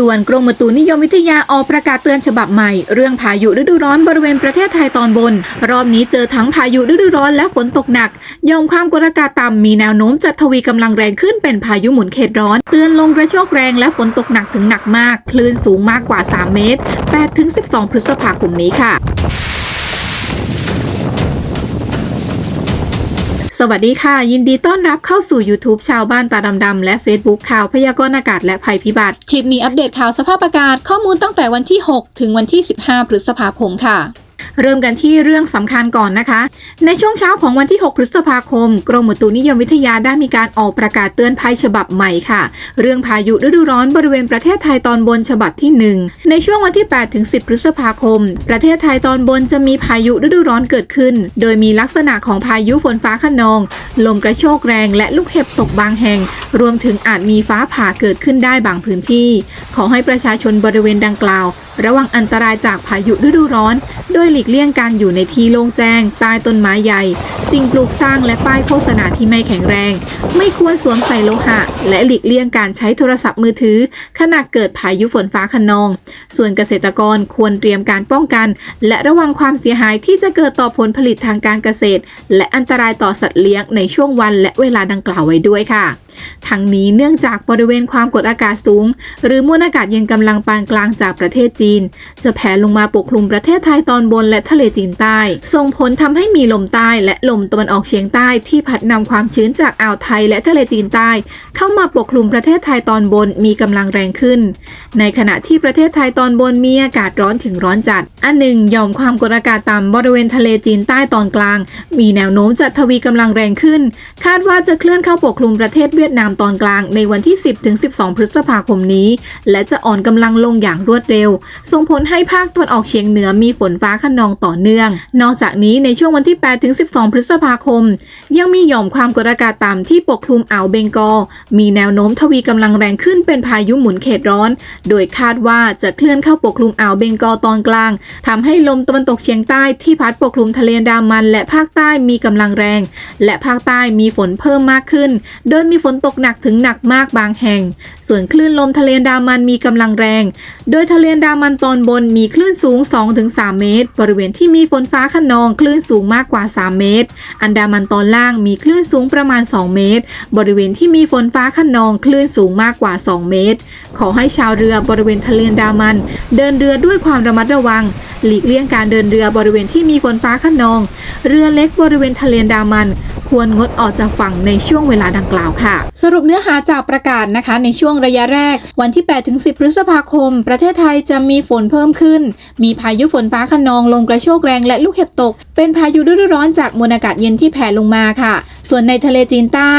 ด่วนกรมอุตุนิยมวิทยาออกประกาศเตือนฉบับใหม่ เรื่องพายุฤดูร้อนบริเวณประเทศไทยตอนบน รอบนี้เจอทั้งพายุฤดูร้อนและฝนตกหนักยอมความกดอากาศต่ำมีแนวโน้มจะทวีกำลังแรงขึ้นเป็นพายุหมุนเขตร้อน เตือนลมกระโชกแรงและฝนตกหนักถึงหนักมาก คลื่นสูงมากกว่า 3 เมตร 8-12 พฤษภาคมนี้ค่ะ สวัสดีค่ะ ยินดีต้อนรับเข้าสู่ YouTube ชาวบ้านตาดำๆและ Facebook ข่าวพยากรณ์อากาศและภัยพิบัติ คลิปนี้อัปเดตข่าวสภาพอากาศข้อมูลตั้งแต่วันที่ 6 ถึงวันที่ 15 พฤษภาคมค่ะ เริ่มกันที่เรื่องสำคัญก่อนนะคะ ในช่วงเช้าของวันที่ 6 พฤษภาคม กรมอุตุนิยมวิทยาได้มีการออกประกาศเตือนภัยฉบับใหม่ค่ะ เรื่องพายุฤดูร้อนบริเวณประเทศไทยตอนบนฉบับที่ 1 ในช่วงวันที่ 8 ถึง 10 พฤษภาคม ประเทศไทยตอนบนจะมีพายุฤดูร้อนเกิดขึ้น โดยมีลักษณะของพายุฝนฟ้าขนอง ลมกระโชกแรง และลูกเห็บตกบางแห่ง รวมถึงอาจมีฟ้าผ่าเกิดขึ้นได้บางพื้นที่ ขอให้ประชาชนบริเวณดังกล่าว ระวังอันตรายจากพายุฤดูร้อน โดยหลีีกเลี่ยงการอยู่ในที่โล่งแจ้ง ใต้ต้นไม้ใหญ่ สิ่งปลูกสร้างและป้ายโฆษณาที่ไม่แข็งแรง ไม่ควรสวมใส่โลหะ และหลีกเลี่ยงการใช้โทรศัพท์มือถือ ขณะเกิดพายุฝนฟ้าคะนอง ส่วนเกษตรกรควรเตรียมการป้องกัน และระวังความเสียหายที่จะเกิดต่อผลผลิตทางการเกษตร และอันตรายต่อสัตว์เลี้ยงในช่วงวันและเวลาดังกล่าวไว้ด้วยค่ะ ทั้งนี้เนื่องจากบริเวณความกดอากาศสูง หรือมวลอากาศเย็นกำลังปานกลางจากประเทศจีน จะแผ่ลงมาปกคลุมประเทศไทยตอนบนและทะเลจีนใต้ ส่งผลทำให้มีลมใต้และลมตะวันออกเฉียงใต้ที่พัดนำความชื้นจากอ่าวไทยและทะเลจีนใต้ เข้ามาปกคลุมประเทศไทยตอนบนมีกำลังแรงขึ้น ในขณะที่ประเทศไทยตอนบนมีอากาศร้อนถึงร้อนจัด อันหนึ่งยอมความกดอากาศต่ำบริเวณทะเลจีนใต้ตอนกลาง มีแนวโน้มจะทวีกำลังแรงขึ้น คาดว่าจะเคลื่อนเข้าปกคลุมประเทศเวียดนามตอนกลางในวันที่ 10ถึง12 พฤษภาคมนี้ และจะอ่อนกำลังลงอย่างรวดเร็ว ส่งผลให้ภาคตะวันออกเฉียงเหนือมีฝนฟ้าขนองต่อเนื่อง นอกจากนี้ในช่วงวันที่8ถึง12 พฤษภาคม ยังมีหย่อมความกดอากาศต่ำที่ปกคลุมอ่าวเบงกอลมีแนวโน้มทวีกำลังแรงขึ้นเป็นพายุหมุนเขตร้อน โดยคาดว่าจะเคลื่อนเข้าปกคลุมอ่าวเบงกอลตอนกลางทำให้ลมตะวันตกเฉียงใต้ที่พัดปกคลุมทะเลดามัน และภาคใต้มีกำลังแรง และภาคใต้มีฝนเพิ่มมากขึ้น โดยมีฝนตกหนักถึงหนักมากบางแห่ง ส่วนคลื่นลมทะเลดามันมีกำลังแรง โดยทะเลดามันตอนบนมีคลื่นสูง 2-3 เมตร บริเวณที่มีฝนฟ้าขนองคลื่นสูงมากกว่า 3 เมตร อันดามันตอนล่างมีคลื่นสูงประมาณ 2 เมตร บริเวณที่มีฝนฟ้าขนองคลื่นสูงมากกว่า 2 เมตร ขอให้ชาวเรือบริเวณทะเลดามัน เดินเรือด้วยความระมัดระวัง หลีกเลี่ยงการเดินเรือบริเวณที่มีฝนฟ้าขนอง เรือเล็กบริเวณทะเลดามัน ควรงดออกจากฝั่งในช่วงเวลาดังกล่าวค่ะ สรุปเนื้อหาจากประกาศนะคะ ในช่วงระยะแรก วันที่8ถึง10 พฤษภาคม ประเทศไทยจะมีฝนเพิ่มขึ้น มีพายุฝนฟ้าขนองลมกระโชกแรงและลูกเห็บตก เป็นพายุฤดูร้อนจากมวลอากาศเย็นที่แผ่ลงมาค่ะ ส่วนในทะเลจีนใต้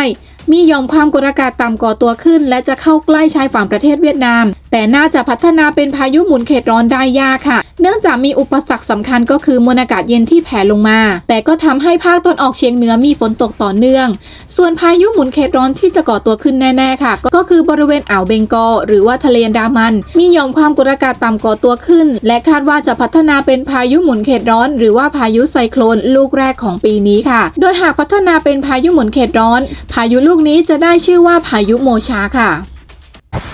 มีหย่อมความกดอากาศต่ำก่อตัวขึ้น และจะเข้าใกล้ชายฝั่งประเทศเวียดนาม แต่น่าจะพัฒนาเป็นพายุหมุนเขตร้อนได้ยากค่ะ เนื่องจากมีอุปสรรคสำคัญก็คือมวลอากาศเย็นที่แผ่ลงมา แต่ก็ทำให้ภาคตอนออกเฉียงเหนือมีฝนตกต่อเนื่อง ส่วนพายุหมุนเขตร้อนที่จะก่อตัวขึ้นแน่ ๆ ค่ะ ก็คือบริเวณอ่าวเบงกอลหรือว่าทะเลนดามัน มีหย่อมความกดอากาศต่ำก่อตัวขึ้น และคาดว่าจะพัฒนาเป็นพายุหมุนเขตร้อน หรือว่าพายุไซโคลนลูกแรกของปีนี้ค่ะ โดยหากพัฒนาเป็นพายุหมุนเขตร้อน พายุลูกนี้จะได้ชื่อว่าพายุโมชาค่ะ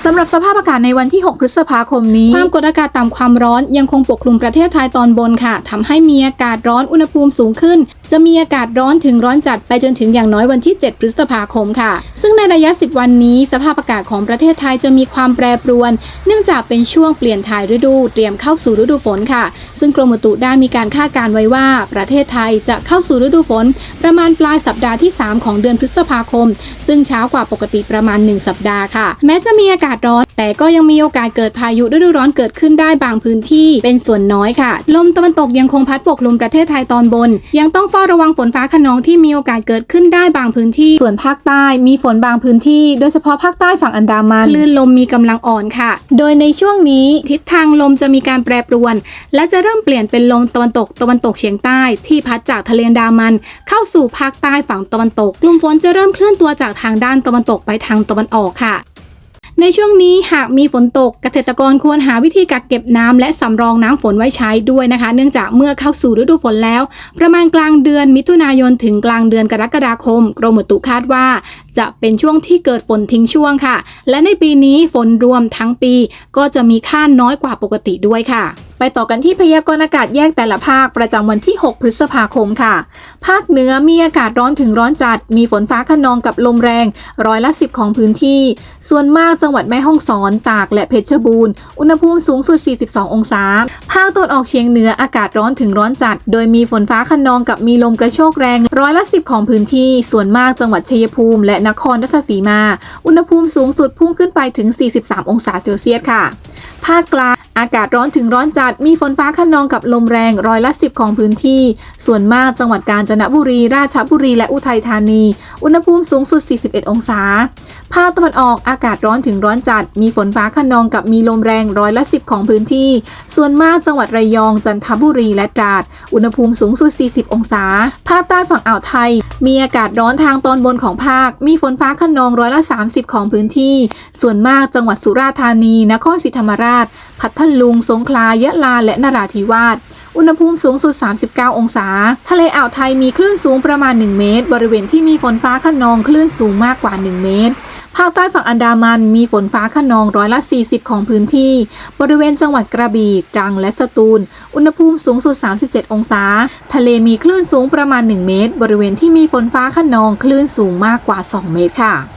สำหรับสภาพอากาศในวันที่ 6 พฤษภาคมนี้ ความกดอากาศต่ำความร้อนยังคงปกคลุมประเทศไทยตอนบนค่ะ ทำให้มีอากาศร้อนอุณหภูมิสูงขึ้น จะมีอากาศร้อนถึงร้อนจัดไปจนถึงอย่างน้อยวันที่ 7 พฤษภาคมค่ะ ซึ่งในระยะ 10 วันนี้ สภาพอากาศของประเทศไทยจะมีความแปรปรวน เนื่องจากเป็นช่วงเปลี่ยนถ่ายฤดูเตรียมเข้าสู่ฤดูฝนค่ะ ซึ่งกรมอุตุได้มีการคาดการณ์ไว้ว่า ประเทศไทยจะเข้าสู่ฤดูฝน ประมาณปลายสัปดาห์ที่ 3 ของเดือนพฤษภาคม ซึ่งช้ากว่าปกติประมาณ 1 สัปดาห์ค่ะ แม้จะมีอากาศร้อน แต่ก็ยังมีโอกาสเกิดพายุฤดูร้อนเกิดขึ้นได้บางพื้นที่เป็นส่วนน้อยค่ะ ลมตะวันตกยังคงพัดปกคลุมประเทศไทยตอนบน ยังต้องฝ้าระวังฝนฟ้าขนองที่มีโอกาสเกิดขึ้นได้บางพื้นที่ ส่วนภาคใต้มีฝนบางพื้นที่ โดยเฉพาะภาคใต้ฝั่งอันดามันคลื่นลมมีกำลังอ่อนค่ะ โดยในช่วงนี้ทิศทางลมจะมีการแปรปรวน และจะเริ่มเปลี่ยนเป็นลมตะวันตกตะวันตกเฉียงใต้ ที่พัดจากทะเลอันดามัน เข้าสู่ภาคใต้ฝั่งตะวันตกกลุ่มฝนจะเริ่มเคลื่อนตัวจากทางด้านตะวันตกไปทางตะวันออกค่ะ ในช่วงนี้หากมีฝนตกเกษตรกรควรหาวิธีกักเก็บน้ำและสำรองน้ำฝนไว้ใช้ด้วยนะคะ เนื่องจากเมื่อเข้าสู่ฤดูฝนแล้ว ประมาณกลางเดือนมิถุนายนถึงกลางเดือนกรกฎาคม กรมอุตุคาดว่า จะเป็นช่วงที่เกิดฝนทิ้งช่วงค่ะ และในปีนี้ฝนรวมทั้งปี ก็จะมีค่าน้อยกว่าปกติด้วยค่ะ ไปต่อกันที่พยากรณ์อากาศแยกแต่ละภาคประจำวันที่ 6 พฤษภาคมค่ะ ภาคเหนือมีอากาศร้อนถึงร้อนจัด มีฝนฟ้าขนองกับลมแรง ร้อยละ 10 ของพื้นที่ ส่วนมากจังหวัดแม่ฮ่องสอน ตากและเพชรบูรณ์ อุณหภูมิสูงสุด 42 องศา ภาคตะวันออกเฉียงเหนืออากาศร้อนถึงร้อนจัด โดยมีฝนฟ้าขนองกับมีลมกระโชกแรง ร้อยละ 10 ของพื้นที่ ส่วนมากจังหวัดชัยภูมิ และนครราชสีมา อุณหภูมิสูงสุดพุ่งขึ้นไปถึง 43 องศาเซลเซียสค่ะ ภาคกลางอากาศร้อนถึงร้อนจัด มีฝนฟ้าขนองกับลมแรงร้อยละ10ของพื้นที่ ส่วนมากจังหวัดกาญจนบุรี ราชบุรี และอุทัยธานี อุณหภูมิสูงสุด 41 องศาภาคตะวันออกอากาศร้อนถึงร้อนจัด มีฝนฟ้าขนองกับมีลมแรงร้อยละ10ของพื้นที่ ส่วนมากจังหวัดระยอง จันทบุรีและตราด อุณหภูมิสูงสุด 40 องศา ภาคใต้ฝั่งอ่าวไทย มีอากาศร้อนทางตอนบนของภาค มีฝนฟ้าขนองร้อยละ 30 ของพื้นที่ ส่วนมากจังหวัดสุราษฎร์ธานี นครศรีธรรมราช พัทลุง สงขลา ยะลา และนราธิวาส อุณหภูมิสูงสุด 39 องศา ทะเลอ่าวไทยมีคลื่นสูงประมาณ 1 เมตร บริเวณที่มีฝนฟ้าขนองคลื่นสูงมากกว่า 1 เมตร ภาคใต้ฝั่งอันดามันมีฝนฟ้าขนองร้อยละ 40 ของพื้นที่ บริเวณจังหวัดกระบี่ตรังและสตูล อุณหภูมิสูงสุด 37 องศา ทะเลมีคลื่นสูงประมาณ 1 เมตร บริเวณที่มีฝนฟ้าขนองคลื่นสูงมากกว่า 2 เมตรค่ะ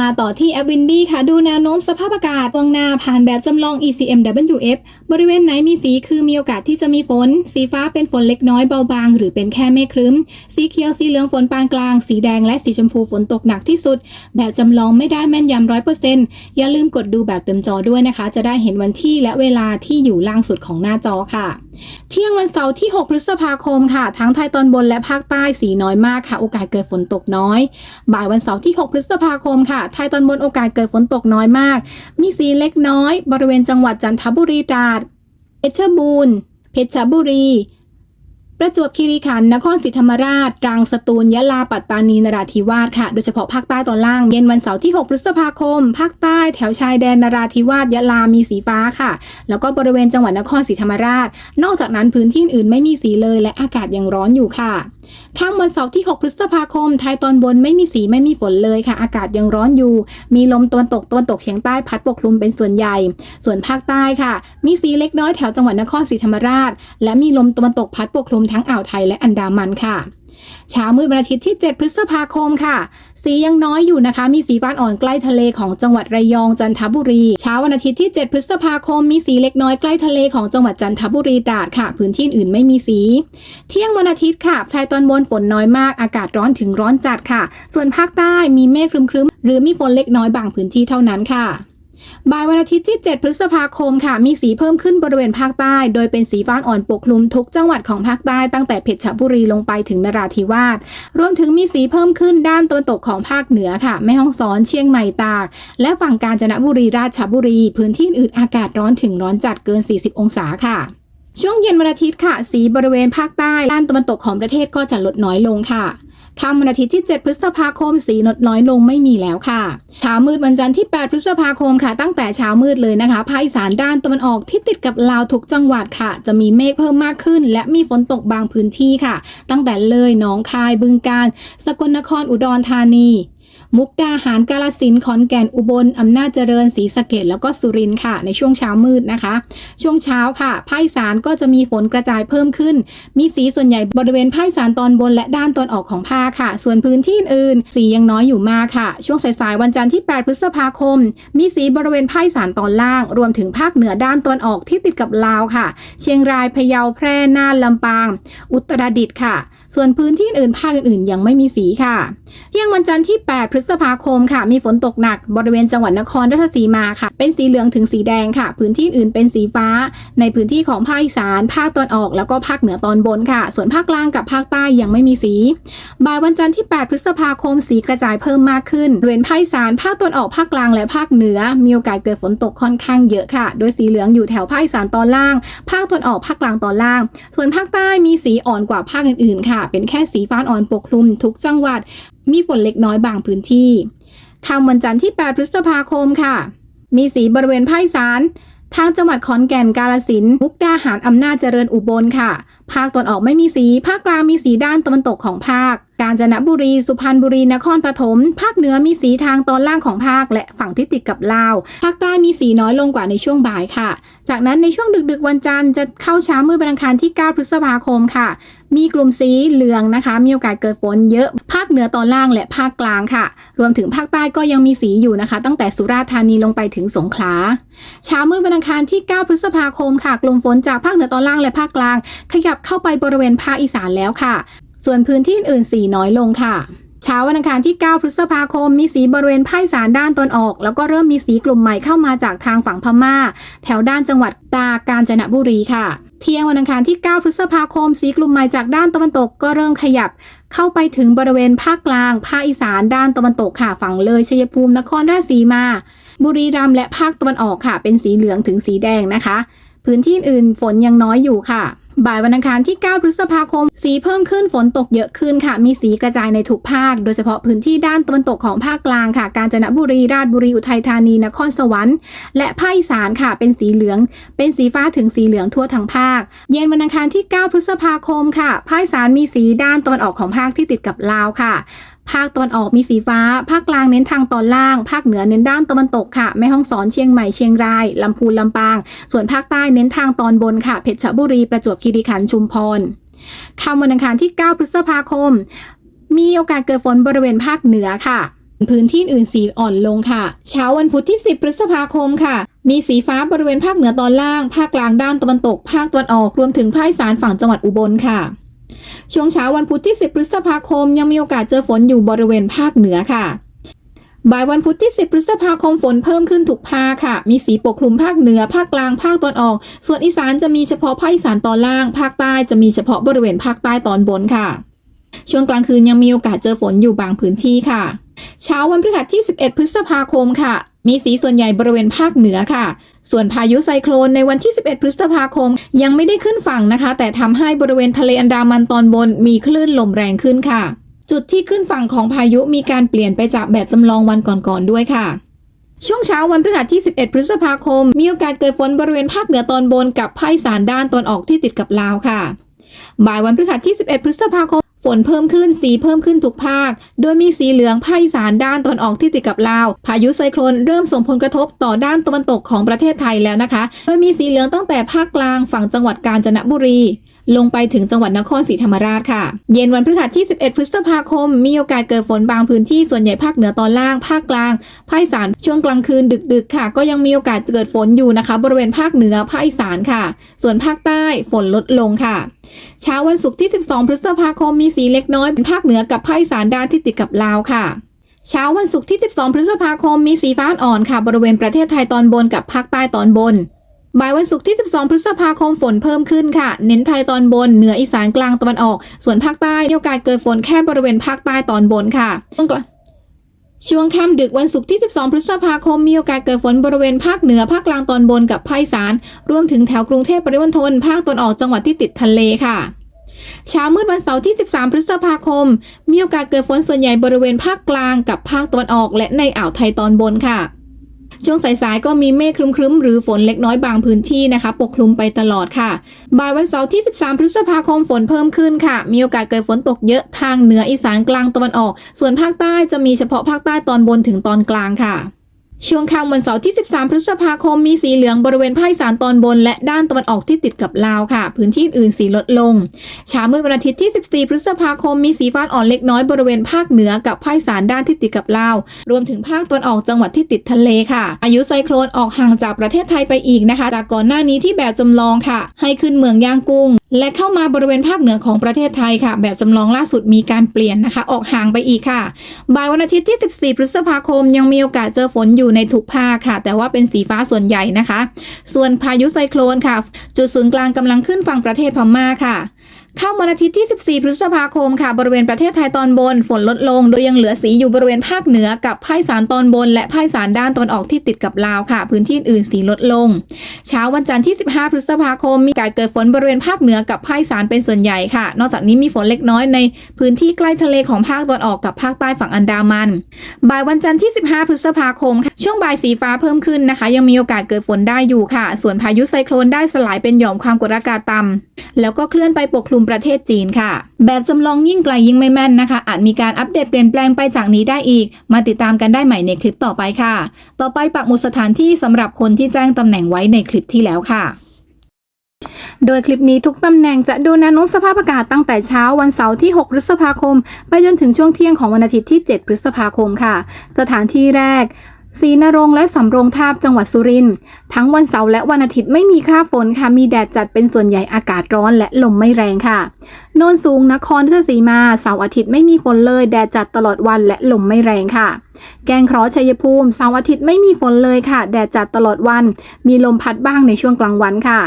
มาต่อที่แอปวินดี้ค่ะ ดูแนวโน้มสภาพอากาศล่วงหน้าผ่านแบบจำลอง ECMWF บริเวณไหนมีสีคือมีโอกาสที่จะมีฝน สีฟ้าเป็นฝนเล็กน้อยเบาบาง หรือเป็นแค่เมฆครึ้ม สีเขียวสีเหลืองฝนปานกลาง สีแดงและสีชมพูฝนตกหนักที่สุด แบบจำลองไม่ได้แม่นยำร้อยเปอร์เซ็นต์อย่าลืมกดดูแบบเต็มจอด้วยนะคะ จะได้เห็นวันที่และเวลาที่อยู่ล่างสุดของหน้าจอค่ะ เที่ยงวันเสาร์ที่ 6 พฤษภาคมค่ะ ทั้งไทยตอนบนและภาคใต้สีน้อยมากค่ะ โอกาสเกิดฝนตกน้อย บ่ายวันเสาร์ที่ 6 พฤษภาคมค่ะ ไทยตอนบนโอกาสเกิดฝนตกน้อยมาก มีสีเล็กน้อย บริเวณจังหวัดจันทบุรีตราดเพชรบูรณ์เพชรบุรี ประจวบคีรีขันธ์นครศรีธรรมราชตรังสตูลยะลาปัตตานีนราธิวาสค่ะโดยเฉพาะภาคใต้ตอนล่างเย็นวันเสาร์ที่ 6 พฤษภาคม ภาคใต้แถวชายแดนนราธิวาสยะลามีสีฟ้าค่ะ แล้วก็บริเวณจังหวัดนครศรีธรรมราช นอกจากนั้นพื้นที่อื่นไม่มีสีเลยและอากาศยังร้อนอยู่ค่ะ ค่ำวันเสาร์ที่ 6 พฤษภาคม ไทยตอนบนไม่มีสีไม่มีฝนเลยค่ะ อากาศยังร้อนอยู่ มีลมตะวันตกตะวันตกเฉียงใต้พัดปกคลุมเป็นส่วนใหญ่ ส่วนภาคใต้ค่ะ มีสีเล็กน้อยแถวจังหวัดนครศรีธรรมราช และมีลมตะวันตกพัดปกคลุมทั้งอ่าวไทยและอันดามันค่ะ เช้ามืดวันอาทิตย์ที่ 7 พฤษภาคมค่ะ สียังน้อยอยู่นะคะ มีสีฟ้าอ่อนใกล้ทะเลของจังหวัดระยองจันทบุรี เช้าวันอาทิตย์ที่ 7 พฤษภาคม มีสีเล็กน้อยใกล้ทะเลของจังหวัดจันทบุรีตราดค่ะ พื้นที่อื่นไม่มีสี เที่ยงวันอาทิตย์ค่ะไทยตอนบนฝนน้อยมากอากาศร้อนถึงร้อนจัดค่ะ ส่วนภาคใต้มีเมฆครึ้มๆหรือมีฝนเล็กน้อยบางพื้นที่เท่านั้นค่ะ บ่ายวันอาทิตย์ที่ 7 พฤษภาคมค่ะ มีสีเพิ่มขึ้นบริเวณภาคใต้ โดยเป็นสีฟ้าอ่อนปกคลุมทุกจังหวัดของภาคใต้ตั้งแต่เพชรบุรีลงไปถึงนราธิวาส รวมถึงมีสีเพิ่มขึ้นด้านตะวันตกของภาคเหนือค่ะ แม่ฮ่องสอน เชียงใหม่ตาก และฝั่งกาญจนบุรีราชบุรี พื้นที่อื่นอากาศร้อนถึงร้อนจัดเกิน 40 องศาค่ะช่วงเย็นวันอาทิตย์ค่ะ สีบริเวณภาคใต้ด้านตะวันตกของประเทศก็จะลดน้อยลงค่ะ ค่ำวันอาทิตย์ที่ 7 พฤษภาคม สีลดน้อยลงไม่มีแล้วค่ะเช้ามืดวันจันทร์ที่ 8 พฤษภาคมค่ะ ตั้งแต่เช้ามืดเลยนะคะภาคอีสานด้านตะวันออกที่ติดกับลาวทุกจังหวัดค่ะ จะมีเมฆเพิ่มมากขึ้น และมีฝนตกบางพื้นที่ค่ะ ตั้งแต่เลยหนองคายบึงกาฬสกลนครอุดรธานี มุกดาหารกาลสินขอนแก่นอุบลอำนาจเจริญศรีสะเกดแล้วก็สุรินทร์ค่ะ ในช่วงเช้ามืดนะคะ ช่วงเช้าค่ะภาคสานก็จะมีฝนกระจายเพิ่มขึ้น มีสีส่วนใหญ่บริเวณภาคสานตอนบน และด้านตอนออกของภาคค่ะ ส่วนพื้นที่อื่นสียังน้อยอยู่มากค่ะ ช่วงสายๆวันจันทร์ที่ 8 พฤษภาคม มีสีบริเวณภาคสานตอนล่าง รวมถึงภาคเหนือด้านตอนออกที่ติดกับลาวค่ะ เชียงรายพะเยาแพร่น่านลำปาง อุตรดิตถ์ค่ะ ส่วนพื้นที่อื่นภาคอื่นๆ ยังไม่มีสีค่ะเที่ยงวันจันทร์ที่ 8 พฤษภาคมค่ะ มีฝนตกหนักบริเวณจังหวัดนครราชสีมาค่ะ เป็นสีเหลืองถึงสีแดงค่ะ พื้นที่อื่นเป็นสีฟ้า ในพื้นที่ของภาคอีสาน ภาคตอนออกแล้วก็ภาคเหนือตอนบนค่ะ ส่วนภาคกลางกับภาคใต้ยังไม่มีสี บ่ายวันจันทร์ที่ 8 พฤษภาคมสีกระจายเพิ่มมากขึ้นบริเวณภาคอีสาน ภาคตอนออกภาคกลางและภาคเหนือ มีโอกาสเกิดฝนตกค่อนข้างเยอะค่ะ โดยสีเหลืองอยู่แถวภาคอีสานตอนล่าง ภาคตอนออกภาคกลางตอนล่าง ส่วนภาคใต้มีสีอ่อนกว่าภาคอื่นๆ ค่ะ เป็นแค่สีฟ้าอ่อนปกคลุมทุกจังหวัดมีฝนเล็กน้อยบางพื้นที่ค่ำวันจันทร์ที่ 8 พฤษภาคมค่ะ มีสีบริเวณภาคอีสานทางจังหวัดขอนแก่นกาลสินมุกดาหารอำนาจเจริญอุบลค่ะ ภาคตอนออกไม่มีสี ภาคกลางมีสีด้านตะวันตกของภาค กาญจนบุรี สุพรรณบุรี นครปฐม ภาคเหนือมีสีทางตอนล่างของภาคและฝั่งที่ติดกับลาว ภาคใต้มีสีน้อยลงกว่าในช่วงบ่ายค่ะ จากนั้นในช่วงดึกๆวันจันทร์จะเข้าเช้ามืดวันอังคารที่ 9 พฤษภาคมค่ะ มีกลุ่มสีเหลืองนะคะ มีโอกาสเกิดฝนเยอะ ภาคเหนือตอนล่างและภาคกลางค่ะ รวมถึงภาคใต้ก็ยังมีสีอยู่นะคะ ตั้งแต่สุราษฎร์ธานีลงไปถึงสงขลา เช้ามืดวันอังคารที่ 9 พฤษภาคมค่ะ กลุ่มฝนจากภาคเหนือตอนล่างและภาคกลาง ขยับเข้าไปบริเวณภาคอีสานแล้วค่ะ ส่วนพื้นที่อื่นๆสีน้อยลงค่ะเช้าวันอังคารที่ 9 พฤษภาคม มีสีบริเวณภาคอีสานด้านตอนออก แล้วก็เริ่มมีสีกลุ่มใหม่เข้ามาจากทางฝั่งพม่า แถวด้านจังหวัดตากกาญจนบุรีค่ะ เที่ยงวันอังคารที่ 9 พฤษภาคม สีกลุ่มใหม่จากด้านตะวันตกก็เริ่มขยับ เข้าไปถึงบริเวณภาคกลาง ภาคอีสานด้านตะวันตกค่ะ ฝั่งเลยชัยภูมินครราชสีมา บุรีรัมย์และภาคตะวันออกค่ะ เป็นสีเหลืองถึงสีแดงนะคะ พื้นที่อื่นฝนยังน้อยอยู่ค่ะ บ่ายวันอังคารที่ 9 พฤษภาคม สีเพิ่มขึ้นฝนตกเยอะขึ้นค่ะ มีสีกระจายในทุกภาค โดยเฉพาะพื้นที่ด้านตะวันตกของภาคกลางค่ะ กาญจนบุรี ราชบุรี อุทัยธานี นครสวรรค์ และภาคอีสานค่ะ เป็นสีเหลือง เป็นสีฟ้าถึงสีเหลืองทั่วทั้งภาค เย็นวันอังคารที่ 9 พฤษภาคมค่ะ ภาคอีสานมีสีด้านตะวันออกของภาคที่ติดกับลาวค่ะ ภาคตะวันออกมีสีฟ้า ภาคกลางเน้นทางตอนล่าง ภาคเหนือเน้นด้านตะวันตกค่ะ แม่ฮ่องสอนเชียงใหม่เชียงราย ลำพูนลำปาง ส่วนภาคใต้เน้นทางตอนบนค่ะ เพชรบุรี ประจวบคีรีขันธ์ชุมพรค่ำวันอังคารที่ 9 พฤษภาคม มีโอกาสเกิดฝนบริเวณภาคเหนือค่ะ พื้นที่อื่นสีอ่อนลงค่ะ เช้าวันพุธที่ 10 พฤษภาคมค่ะ มีสีฟ้าบริเวณภาคเหนือตอนล่าง ภาคกลางด้านตะวันตก ภาคตะวันออก รวมถึงภาคอีสานฝั่งจังหวัดอุบลค่ะ ช่วงเช้าวันพุธที่ 10 พฤษภาคม ยังมีโอกาสเจอฝนอยู่บริเวณภาคเหนือค่ะ บ่ายวันพุธที่ 10 พฤษภาคมฝนเพิ่มขึ้นทุกภาคค่ะ มีสีปกคลุมภาคเหนือ ภาคกลาง ภาคตอนออก ส่วนอีสานจะมีเฉพาะภาคอีสานตอนล่าง ภาคใต้จะมีเฉพาะบริเวณภาคใต้ตอนบนค่ะ ช่วงกลางคืนยังมีโอกาสเจอฝนอยู่บางพื้นที่ค่ะ เช้าวันพฤหัสที่ 11 พฤษภาคมค่ะ มีสีส่วนใหญ่บริเวณภาคเหนือค่ะ ส่วนพายุไซโคลนในวันที่ 11 พฤษภาคม ยังไม่ได้ขึ้นฝั่งนะคะ แต่ทำให้บริเวณทะเลอันดามันตอนบนมีคลื่นลมแรงขึ้นค่ะ จุดที่ขึ้นฝั่งของพายุมีการเปลี่ยนไปจากแบบจำลองวันก่อนๆด้วยค่ะช่วงเช้าวันพฤหัสที่ 11 พฤษภาคม มีโอกาสเกิดฝนบริเวณภาคเหนือตอนบนกับภาคอีสานด้านตอนออกที่ติดกับลาวค่ะ บ่ายวันพฤหัสที่ 11 พฤษภาคม นเพิ่มขึ้นสีเพิ่มขึ้นทุกภาค โดยมีสีเหลืองภาคอีสานด้านตอนออกที่ติดกับลาว พายุไซโคลนเริ่มส่งผลกระทบต่อด้านตะวันตกของประเทศไทยแล้วนะคะ โดยมีสีเหลืองตั้งแต่ภาคกลางฝั่งจังหวัดกาญจนบุรี ลงไปถึงจังหวัดนครศรีธรรมราชค่ะ เย็นวันพฤหัสที่ 11 พฤษภาคม มีโอกาสเกิดฝนบางพื้นที่ส่วนใหญ่ภาคเหนือตอนล่าง ภาคกลาง ภาคอีสานช่วงกลางคืนดึกๆค่ะ ก็ยังมีโอกาสเกิดฝนอยู่นะคะ บริเวณภาคเหนือภาคอีสานค่ะ ส่วนภาคใต้ฝนลดลงค่ะเช้าวันศุกร์ที่ 12 พฤษภาคมมีสีเล็กน้อยเป็นภาคเหนือกับภาคอีสานด้านที่ติดกับลาวค่ะเช้าวันศุกร์ที่ 12 พฤษภาคม มีสีฟ้าอ่อนค่ะ บริเวณประเทศไทยตอนบนกับภาคใต้ตอนบน บ่ายวันศุกร์ที่ 12 พฤษภาคมฝนเพิ่มขึ้นค่ะ เน้นไทยตอนบน เหนืออีสานกลางตะวันออก ส่วนภาคใต้มีโอกาสเกิดฝนแค่บริเวณภาคใต้ตอนบนค่ะช่วงกลางช่วงค่ำดึกวันศุกร์ที่ 12 พฤษภาคม มีโอกาสเกิดฝนบริเวณภาคเหนือภาคกลางตอนบนกับภาคอีสาน รวมถึงแถวกรุงเทพปริมณฑลภาคตอนออกจังหวัดที่ติดทะเลค่ะ เช้ามืดวันเสาร์ที่ 13 พฤษภาคม มีโอกาสเกิดฝนส่วนใหญ่บริเวณภาคกลางกับภาคตะวันออก และในอ่าวไทยตอนบนค่ะ ช่วงสายๆก็มีเมฆครึ้มๆ หรือฝนเล็กน้อยบางพื้นที่นะคะ ปกคลุมไปตลอดค่ะ บ่ายวันเสาร์ที่ 13 พฤษภาคมฝนเพิ่มขึ้นค่ะ มีโอกาสเกิดฝนตกเยอะทางเหนืออีสานกลางตะวันออก ส่วนภาคใต้จะมีเฉพาะภาคใต้ตอนบนถึงตอนกลางค่ะ ช่วงค่ำวันเสาร์ที่ 13 พฤษภาคมมีสีเหลืองบริเวณภาคอีสานตอนบน และด้านตะวันออกที่ติดกับลาวค่ะ พื้นที่อื่นสีลดลงเช้ามืดวันอาทิตย์ที่ 14 พฤษภาคมมีสีฟ้าอ่อนเล็กน้อยบริเวณภาคเหนือกับภาคอีสานด้านที่ติดกับลาว รวมถึงภาคตะวันออกจังหวัดที่ติดทะเลค่ะ อายุไซโคลนออกห่างจากประเทศไทยไปอีกนะคะ จากก่อนหน้านี้ที่แบบจำลองค่ะ ให้ขึ้นเมืองย่างกุ้ง และเข้ามาบริเวณภาคเหนือของประเทศไทยค่ะ แบบจำลองล่าสุดมีการเปลี่ยนนะคะ ออกห่างไปอีกค่ะบ่ายวันอาทิตย์ที่ 14 พฤษภาคมยังมีโอกาสเจอฝนอยูู่่ในทุกภาคค่ะ แต่ว่าเป็นสีฟ้าส่วนใหญ่นะคะ ส่วนพายุไซโคลนค่ะ จุดศูนย์กลางกำลังขึ้นฝั่งประเทศพม่าค่ะ ข้าวันอาทิตย์ที่ 14 พฤษภาคมค่ะ บริเวณประเทศไทยตอนบน ฝนลดลง โดยยังเหลือสีอยู่บริเวณภาคเหนือกับภาคสานตอนบน และภาคสานด้านตอนออกที่ติดกับลาวค่ะ พื้นที่อื่นสีลดลง เช้าวันจันทร์ที่ 15 พฤษภาคม มีการเกิดฝนบริเวณภาคเหนือกับภาคสานเป็นส่วนใหญ่ค่ะ นอกจากนี้มีฝนเล็กน้อยในพื้นที่ใกล้ทะเลของภาคตะวันออกกับภาคใต้ฝั่งอันดามัน บ่ายวันจันทร์ที่ 15 พฤษภาคมค่ะช่วงบ่ายสีฟ้าเพิ่มขึ้นนะคะ ยังมีโอกาสเกิดฝนได้อยู่ค่ะ ส่วนพายุไซโคลนได้สลายเป็นหย่อมความกดอากาศต่ำแล้วก็เคลื่อนไปปกคลุมประเทศจีนค่ะ แบบจำลองยิ่งไกลยิ่งไม่แม่นนะคะ อาจมีการอัปเดตเปลี่ยนแปลงไปจากนี้ได้อีก มาติดตามกันได้ใหม่ในคลิปต่อไปค่ะ ต่อไปปักหมุดสถานที่สำหรับคนที่แจ้งตำแหน่งไว้ในคลิปที่แล้วค่ะโดยคลิปนี้ทุกตำแหน่งจะดูแนวโน้มสภาพอากาศตั้งแต่เช้าวันเสาร์ที่ 6 พฤษภาคม ไปจนถึงช่วงเที่ยงของวันอาทิตย์ที่ 7 พฤษภาคมค่ะ สถานที่แรก ศรีนรงและสำโรงทาบจังหวัดสุรินทร์ทั้งวันเสาร์และวันอาทิตย์ไม่มีค่าฝนค่ะมีแดดจัดเป็นส่วนใหญ่อากาศร้อนและลมไม่แรงค่ะโนนสูงนครราชสีมาเสาร์อาทิตย์ไม่มีฝนเลยแดดจัดตลอดวันและลมไม่แรงค่ะ แกงเคราะห์ชัยภูมิเสาร์อาทิตย์ไม่มีฝนเลยค่ะ แดดจัดตลอดวัน มีลมพัดบ้างในช่วงกลางวันค่ะ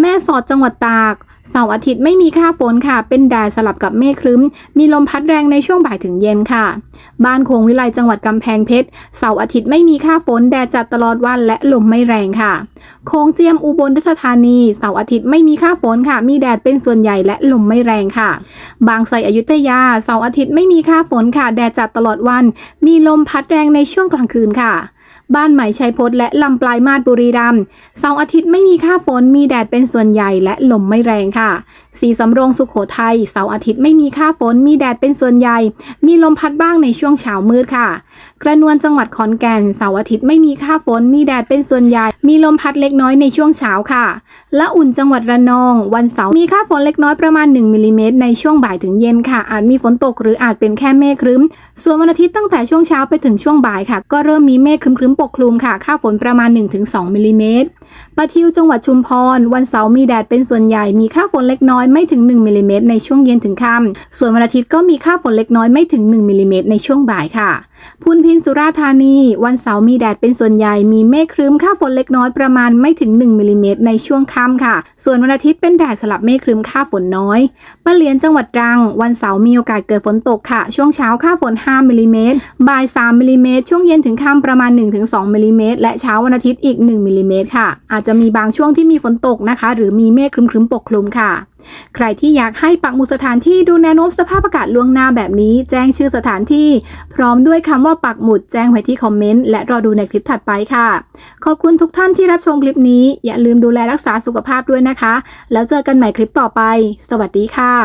แม่สอดจังหวัดตาก เสาร์อาทิตย์ไม่มีค่าฝนค่ะ เป็นแดดสลับกับเมฆครึ้ม มีลมพัดแรงในช่วงบ่ายถึงเย็นค่ะ บ้านโคงวิไลจังหวัดกำแพงเพชร เสาร์อาทิตย์ไม่มีค่าฝน แดดจัดตลอดวันและลมไม่แรงค่ะ โคงเจียมอุบลราชธานี เสาร์อาทิตย์ไม่มีค่าฝนค่ะ มีแดดเป็นส่วนใหญ่และลมไม่แรงค่ะ บางไทรอยุธยา เสาร์อาทิตย์ไม่มีค่าฝนค่ะ แดดจัดตลอดวัน มีลมพัดแรงในช่วงกลางคืนค่ะ บ้านใหม่ชัยพศและลำปลายมาศบุรีรัมย์เสาร์อาทิตย์ไม่มีค่าฝนมีแดดเป็นส่วนใหญ่และลมไม่แรงค่ะ สีสำโรงสุขโขทัยเสาร์อาทิตย์ไม่มีค่าฝนมีแดดเป็นส่วนใหญ่ มีลมพัดบ้างในช่วงเช้ามืดค่ะ กระนวนจังหวัดขอนแก่นเสาร์อาทิตย์ไม่มีค่าฝนมีแดดเป็นส่วนใหญ่ มีลมพัดเล็กน้อยในช่วงเช้าค่ะและอุ่นจังหวัดระนอง วันเสาร์มีค่าฝนเล็กน้อยประมาณ 1มิลลิเมตรในช่วงบ่ายถึงเย็นค่ะ อาจมีฝนตกหรืออาจเป็นแค่เมฆครึ้ม ส่วนวันอาทิตย์ตั้งแต่ช่วงเช้าไปถึงช่วงบ่ายค่ะ ก็เริ่มมีเมฆครึ้มๆปกคลุมค่ะ ค่าฝนประมาณ 1-2มิลลิเมตรปะทิวจังหวัดชุมพร วันเสาร์มีแดดเป็นส่วนใหญ่ มีค่าฝนเล็กน้อยไม่ถึง1มิลลิเมตรในช่วงเย็นถึงค่ำส่วนวันอาทิตย์ก็มีค่าฝนเล็กน้อยไม่ถึง1มิลิเมตรในช่วงบ่ายค่ะ พุนพินสุราธานี วันเสาร์มีแดดเป็นส่วนใหญ่มีเมฆครึ้มค่าฝนเล็กน้อยประมาณไม่ถึง 1มิลลิเมตรในช่วงค่ำค่ะ ส่วนวันอาทิตย์เป็นแดดสลับเมฆครึ้มค่าฝนน้อยปะเหลียนจังหวัดตรัง วันเสาร์มีโอกาสเกิดฝนตกค่ะ ช่วงเช้าค่าฝน 5มิลลิเมตรบ่าย3มิลลิเมตรช่วงเย็นถึงค่ำประมาณ 1-2มิลลิเมตรและเช้าวันอาทิตย์อีก 1มิลลิเมตรค่ะ อาจจะมีบางช่วงที่มีฝนตกนะคะ หรือมีเมฆครึ้มๆปกคลุมค่ะ ใครที่อยากให้ปักหมุดสถานที่ดูแนวโน้มสภาพอากาศล่วงหน้าแบบนี้ แจ้งชื่อสถานที่ พร้อมด้วยคำว่าปักหมุดแจ้งไว้ที่คอมเมนต์และรอดูในคลิปถัดไปค่ะ ขอบคุณทุกท่านที่รับชมคลิปนี้ อย่าลืมดูแลรักษาสุขภาพด้วยนะคะ แล้วเจอกันใหม่คลิปต่อไป สวัสดีค่ะ